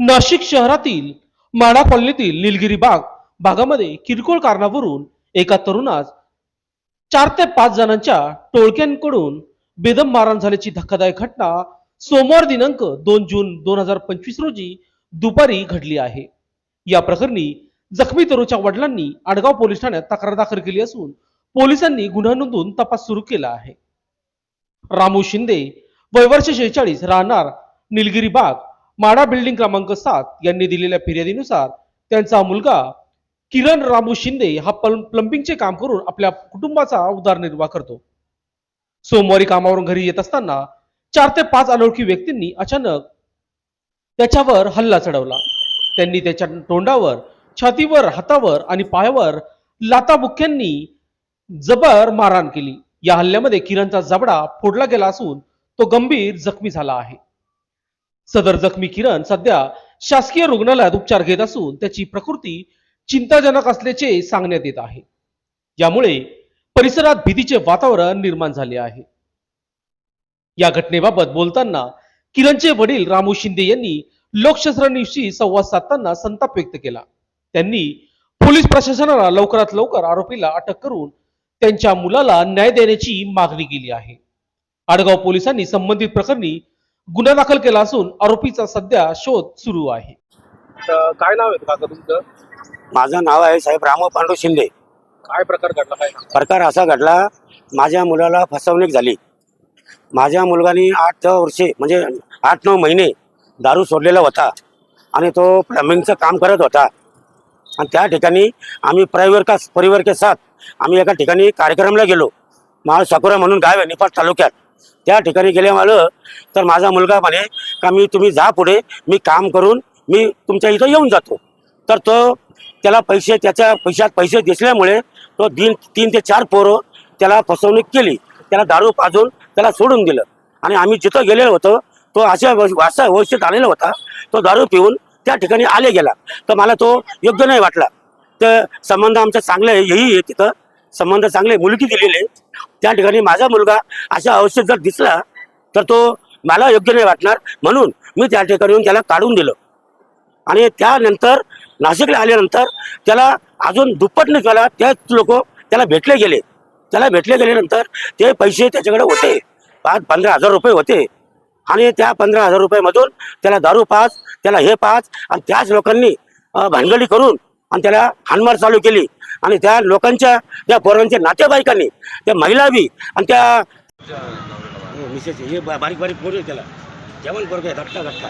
नाशिक शहरातील माडा कॉलनीतील निलगिरी बाग भागामध्ये किरकोळ कारणावरून एका तरुणास चार ते पाच जणांच्या टोळक्यांकडून बेदम मारहाण झाल्याची धक्कादायक घटना सोमवार दिनांक दोन जून दोन हजार पंचवीस रोजी दुपारी घडली आहे. या प्रकरणी जखमी तरुच्या वडिलांनी आडगाव पोलीस ठाण्यात तक्रार दाखल केली असून पोलिसांनी गुन्हा नोंदवून तपास सुरू केला आहे. रामू शिंदे वयवर्ष शेहेचाळीस राहणार निलगिरी बाग माडा बिल्डिंग क्रमांक सात यांनी दिलेल्या फिर्यादीनुसार त्यांचा मुलगा किरण रामू शिंदे हा प्लं- प्लंबिंगचे काम करून आपल्या कुटुंबाचा उदरनिर्वाह करतो. सोमवारी कामावरून घरी येत असताना चार ते पाच अनोळखी व्यक्तींनी अचानक त्याच्यावर हल्ला चढवला. त्यांनी त्याच्या तोंडावर छातीवर हातावर आणि पायावर लाताबुक्क्यांनी जबर मारहाण केली. या हल्ल्यामध्ये किरणचा जबडा फोडला गेला असून तो गंभीर जखमी झाला आहे. सदर जखमी किरण सध्या शासकीय रुग्णालयात उपचार घेत असून त्याची प्रकृती चिंताजनक असल्याचे सांगण्यात येत आहे. यामुळे परिसरात भीतीचे वातावरण निर्माण झाले आहे. या घटनेबाबत बोलताना किरणचे वडील रामू शिंदे यांनी लोकशास्त्रांशी संवाद साधताना संताप व्यक्त केला. त्यांनी पोलीस प्रशासनाला लवकरात लवकर आरोपीला अटक करून त्यांच्या मुलाला न्याय देण्याची मागणी केली आहे. आडगाव पोलिसांनी संबंधित प्रकरणी गुन्हा दाखल केला असून आरोपीचा सध्या शोध सुरू आहे. तर काय नाव आहे काका तुमचं? माझं नाव आहे साहेब राम पांडू शिंदे. काय प्रकार घडला? काय प्रकार असा घडला माझ्या मुलाला फसवणूक झाली. माझ्या मुलगाने आठ वर्षे म्हणजे आठ नऊ महिने दारू सोडलेला होता आणि तो प्लंबिंगचं काम करत होता. आणि त्या ठिकाणी आम्ही परिवार का परिवार के साथ आम्ही एका ठिकाणी कार्यक्रमला गेलो. माळ साकुरा म्हणून गाव आहे निपाट तालुक्यात. त्या ठिकाणी गेले मला तर माझा मुलगा म्हणे का मी तुम्ही जा पुढे मी काम करून मी तुमच्या इथं येऊन जातो. तर तो त्याला पैसे त्याच्या पैशात पैसे दिसल्यामुळे तो दिन तीन ते चार पोरं त्याला फसवणूक केली. त्याला दारू पाजून त्याला सोडून दिलं. आणि आम्ही जिथं गेलेलो होतो तो अशा असा अवस्थेत आलेला होता. तो दारू पिऊन त्या ठिकाणी आले गेला. तर मला तो योग्य नाही वाटला. तर संबंध आमचा चांगला आहे हेही आहे तिथं. संबंध चांगले मुलगी दिलेले त्या ठिकाणी माझा मुलगा अशा अवस्थेत जर दिसला तर तो मला योग्य नाही वाटणार. म्हणून मी त्या ठिकाणी येऊन त्याला काढून दिलं. आणि त्यानंतर नाशिकला आल्यानंतर त्याला अजून दुप्पटने त्याला त्याच लोक त्याला भेटले गेले. त्याला भेटले गेल्यानंतर ते पैसे त्याच्याकडे होते. पाच पंधरा हजार रुपये होते. आणि त्या पंधरा हजार रुपयामधून त्याला दारू पाच त्याला हे पाच आणि त्याच लोकांनी अं, भानगडी करून आणि त्याला हानमार चालू केली. आणि त्या लोकांच्या त्या पोरांच्या नातेवाईकांनी त्या महिला बी आणि त्या मिसेस हे बारीक बारीक पोरं त्याला. जेवण पोरग आहे धक्का धक्का